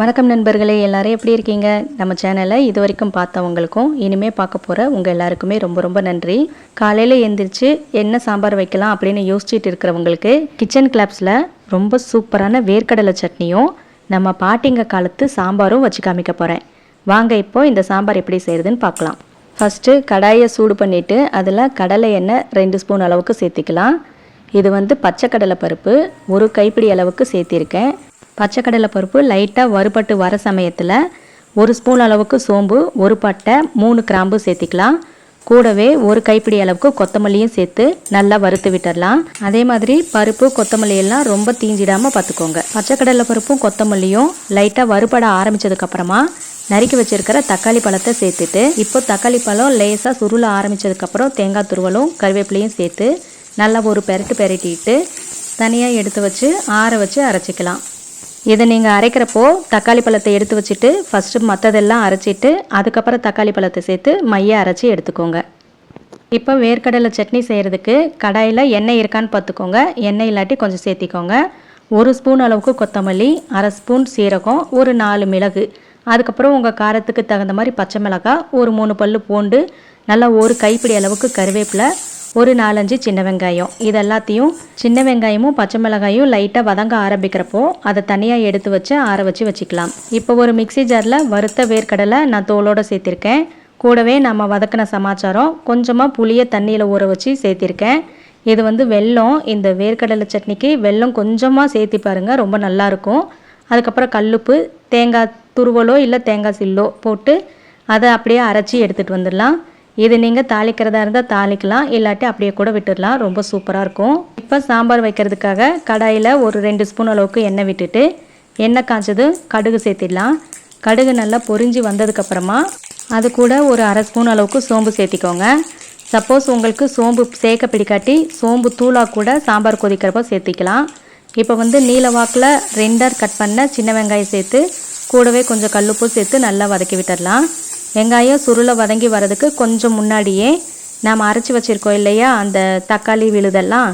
வணக்கம் நண்பர்களே எல்லாரும் எப்படி இருக்கீங்க? நம்ம சேனலை இது வரைக்கும் பார்த்தவங்களுக்கும் இனிமே பார்க்க போகிற உங்கள் எல்லாருக்குமே ரொம்ப ரொம்ப நன்றி. காலையில் எழுந்திரிச்சு என்ன சாம்பார் வைக்கலாம் அப்படின்னு யோசிச்சுட்டு இருக்கிறவங்களுக்கு கிச்சன் கிளாப்ஸில் ரொம்ப சூப்பரான வேர்க்கடலை சட்னியும் நம்ம பாட்டிங்க காலத்து சாம்பாரும் வச்சு காமிக்க போகிறேன் வாங்க இப்போ இந்த சாம்பார் எப்படி செய்கிறதுன்னு பார்க்கலாம். ஃபஸ்ட்டு கடாயை சூடு பண்ணிவிட்டு அதில் கடலை எண்ணெய் ரெண்டு ஸ்பூன் அளவுக்கு சேர்த்திக்கலாம். இது வந்து பச்சை கடலை பருப்பு ஒரு கைப்பிடி அளவுக்கு சேர்த்திருக்கேன். பச்சை கடலை பருப்பு லைட்டாக வறுபட்டு வர சமயத்தில் ஒரு ஸ்பூன் அளவுக்கு சோம்பு ஒரு பட்டை மூணு கிராம்பு சேர்த்திக்கலாம். கூடவே ஒரு கைப்பிடி அளவுக்கு கொத்தமல்லியும் சேர்த்து நல்லா வறுத்து விட்டுடலாம் அதே மாதிரி பருப்பு கொத்தமல்லி எல்லாம் ரொம்ப தீஞ்சிடாமல் பார்த்துக்கோங்க. பச்சை கடலை பருப்பும் கொத்தமல்லியும் லைட்டாக வறுபட ஆரம்பிச்சதுக்கப்புறமா நறுக்கி வச்சிருக்கிற தக்காளி பழத்தை சேர்த்துட்டு இப்போ தக்காளி பழம் லேசாக சுருள ஆரம்பிச்சதுக்கப்புறம் தேங்காய் துருவலும் கருவேப்பிலையும் சேர்த்து நல்லா ஒரு பெரட்டு பெரட்டிட்டு தனியாக எடுத்து வச்சு ஆற வச்சு அரைச்சிக்கலாம். இதை நீங்கள் அரைக்கிறப்போ தக்காளி பழத்தை எடுத்து வச்சுட்டு ஃபஸ்ட்டு மற்றதெல்லாம் அரைச்சிட்டு அதுக்கப்புறம் தக்காளி பழத்தை சேர்த்து மைய அரைச்சி எடுத்துக்கோங்க. இப்போ வேர்க்கடலை சட்னி செய்கிறதுக்கு கடாயில் எண்ணெய் இருக்கான்னு பார்த்துக்கோங்க. எண்ணெய் இல்லாட்டி கொஞ்சம் சேர்த்திக்கோங்க. ஒரு ஸ்பூன் அளவுக்கு கொத்தமல்லி அரை ஸ்பூன் சீரகம் ஒரு நாலு மிளகு. அதுக்கப்புறம் உங்கள் காரத்துக்கு தகுந்த மாதிரி பச்சை மிளகாய் ஒரு மூணு பல் பூண்டு நல்லா ஒரு கைப்பிடி அளவுக்கு கருவேப்பிலை ஒரு நாலஞ்சு சின்ன வெங்காயம். இது எல்லாத்தையும் சின்ன வெங்காயமும் பச்சை மிளகாயும் லைட்டாக வதங்க ஆரம்பிக்கிறப்போ அதை தனியாக எடுத்து வச்சு ஆற வச்சு வச்சுக்கலாம். இப்போ ஒரு மிக்சி ஜாரில் வறுத்த வேர்க்கடலை நான் தோலோடு சேர்த்திருக்கேன். கூடவே நம்ம வதக்கின சமாச்சாரம் கொஞ்சமாக புளியை தண்ணியில் ஊற வச்சு சேர்த்திருக்கேன். இது வந்து வெல்லம் இந்த வேர்க்கடலை சட்னிக்கு வெல்லம் கொஞ்சமாக சேர்த்தி பாருங்கள் ரொம்ப நல்லாயிருக்கும் அதுக்கப்புறம் கல்லுப்பு தேங்காய் துருவலோ இல்லை தேங்காய் சில்லோ போட்டு அதை அப்படியே அரைச்சி எடுத்துகிட்டு வந்துடலாம். இது நீங்கள் தாளிக்கிறதா இருந்தால் தாளிக்கலாம் இல்லாட்டி அப்படியே கூட விட்டுடலாம். ரொம்ப சூப்பராக இருக்கும். இப்போ சாம்பார் வைக்கிறதுக்காக கடாயில் ஒரு ரெண்டு ஸ்பூன் அளவுக்கு எண்ணெய் விட்டுட்டு எண்ணெய் காய்ச்சதும் கடுகு சேர்த்திடலாம். கடுகு நல்லா பொரிஞ்சு வந்ததுக்கப்புறமா அது கூட ஒரு அரை ஸ்பூன் அளவுக்கு சோம்பு சேர்த்திக்கோங்க. சப்போஸ் உங்களுக்கு சோம்பு சேர்க்க பிடிக்காட்டி சோம்பு தூளாக கூட சாம்பார் கொதிக்கிறப்போ சேர்த்திக்கலாம். இப்போ வந்து நீல வாக்கில் ரெண்டர் கட் பண்ண சின்ன வெங்காயம் சேர்த்து கூடவே கொஞ்சம் கல்லுப்பு சேர்த்து நல்லா வதக்கி விட்டுடலாம். வெங்காயம் சுருளை வதங்கி வரதுக்கு கொஞ்சம் முன்னாடியே நாம் அரைச்சி வச்சுருக்கோம் இல்லையா? அந்த தக்காளி விழுதெல்லாம்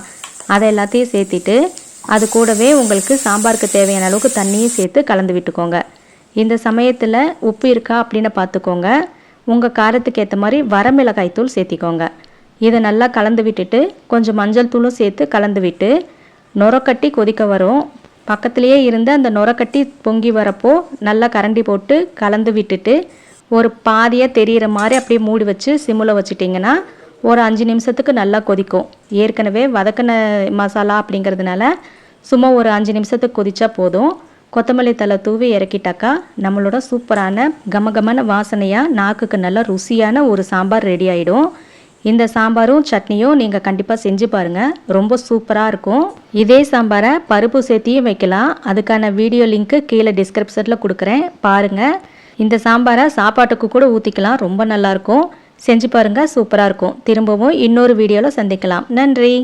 அதை எல்லாத்தையும் சேர்த்திட்டு அது கூடவே உங்களுக்கு சாம்பாருக்கு தேவையான அளவுக்கு தண்ணியும் சேர்த்து கலந்து விட்டுக்கோங்க. இந்த சமயத்தில் உப்பு இருக்கா அப்படின்னு பார்த்துக்கோங்க. உங்கள் காரத்துக்கு ஏற்ற மாதிரி வரமிளகாய் தூள் சேர்த்திக்கோங்க. இதை நல்லா கலந்து விட்டுட்டு கொஞ்சம் மஞ்சள் தூளும் சேர்த்து கலந்து விட்டு நுரக்கட்டி கொதிக்க வரும். பக்கத்துலேயே இருந்து அந்த நுரக்கட்டி பொங்கி வரப்போ நல்லா கரண்டி போட்டு கலந்து விட்டுட்டு ஒரு பாதியாக தெரிகிற மாதிரி அப்படியே மூடி வச்சு சிம்மில் வச்சுட்டிங்கன்னா ஒரு அஞ்சு நிமிஷத்துக்கு நல்லா கொதிக்கும். ஏற்கனவே வதக்கின மசாலா அப்படிங்கிறதுனால சும்மா ஒரு அஞ்சு நிமிஷத்துக்கு கொதிச்சா போதும். கொத்தமல்லி தலை தூவி இறக்கிட்டாக்கா நம்மளோட சூப்பரான கமகமான வாசனையாக நாக்குக்கு நல்ல ருசியான ஒரு சாம்பார் ரெடி ஆகிடும் இந்த சாம்பாரும் சட்னியும் நீங்கள் கண்டிப்பாக செஞ்சு பாருங்கள் ரொம்ப சூப்பராக இருக்கும். இதே சாம்பாரை பருப்பு சேர்த்தியும் வைக்கலாம். அதுக்கான வீடியோ லிங்க்கு கீழே டிஸ்கிரிப்ஷனில் கொடுக்குறேன். பாருங்கள் இந்த சாம்பாரை சாப்பாட்டுக்கு கூட ஊற்றிக்கலாம் ரொம்ப நல்லாயிருக்கும் செஞ்சு பாருங்கள் சூப்பராக இருக்கும். திரும்பவும் இன்னொரு வீடியோவில் சந்திக்கலாம். நன்றி.